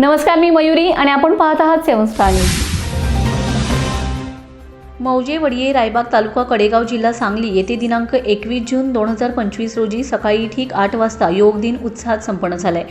नमस्कार मी मयुरी आणि आपण पाहत आहात सेवन स्टार न्यूज. मौजे वडिये रायबाग तालुका कडेगाव जिल्हा सांगली येथे दिनांक एकवीस जून दोन हजार पंचवीस रोजी सकाळी ठीक आठ वाजता योग दिन उत्साहात संपन्न झालाय.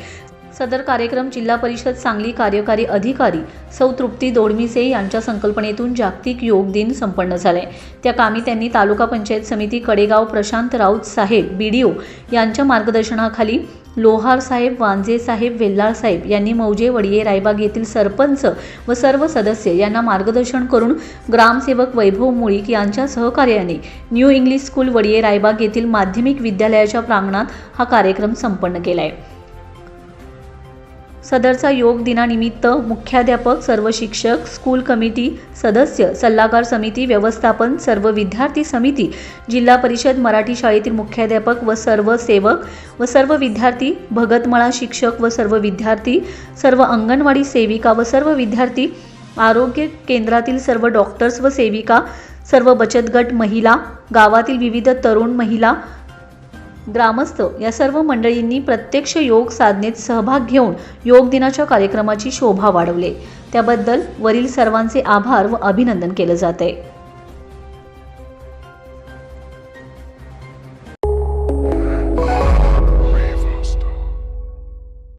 सदर कार्यक्रम जिल्हा परिषद सांगली कार्यकारी अधिकारी सौ तृप्ती दोडमिसे यांच्या संकल्पनेतून जागतिक योग दिन संपन्न झाले. त्या कामी त्यांनी तालुका पंचायत समिती कडेगाव प्रशांत राऊत साहेब बी डी ओ यांच्या मार्गदर्शनाखाली लोहार साहेब वांजे साहेब वेल्लाळ साहेब यांनी मौजे वडिये रायबाग येथील सरपंच व सर्व सदस्य यांना मार्गदर्शन करून ग्रामसेवक वैभव मुळीक यांच्या सहकार्याने new English school Vadiye Raibag येथील माध्यमिक विद्यालयाच्या प्रांगणात हा कार्यक्रम संपन्न केला आहे सदरचा योग दिनानिमित्त मुख्याध्यापक सर्व शिक्षक स्कूल कमिटी सदस्य सल्लागार समिती व्यवस्थापन सर्व विद्यार्थी समिती जिल्हा परिषद मराठी शाळेतील मुख्याध्यापक व सर्व सेवक व सर्व विद्यार्थी भगतमळा शिक्षक व सर्व विद्यार्थी सर्व अंगणवाडी सेविका व सर्व विद्यार्थी आरोग्य केंद्रातील सर्व डॉक्टर्स व सेविका सर्व बचत गट महिला गावातील विविध तरुण महिला ग्रामस्थ या सर्व मंडळींनी प्रत्यक्ष योग साधनेत सहभाग घेऊन योग दिनाच्या कार्यक्रमाची शोभा वाढवले. त्याबद्दल वरील सर्वांचे आभार व अभिनंदन केलं जात आहे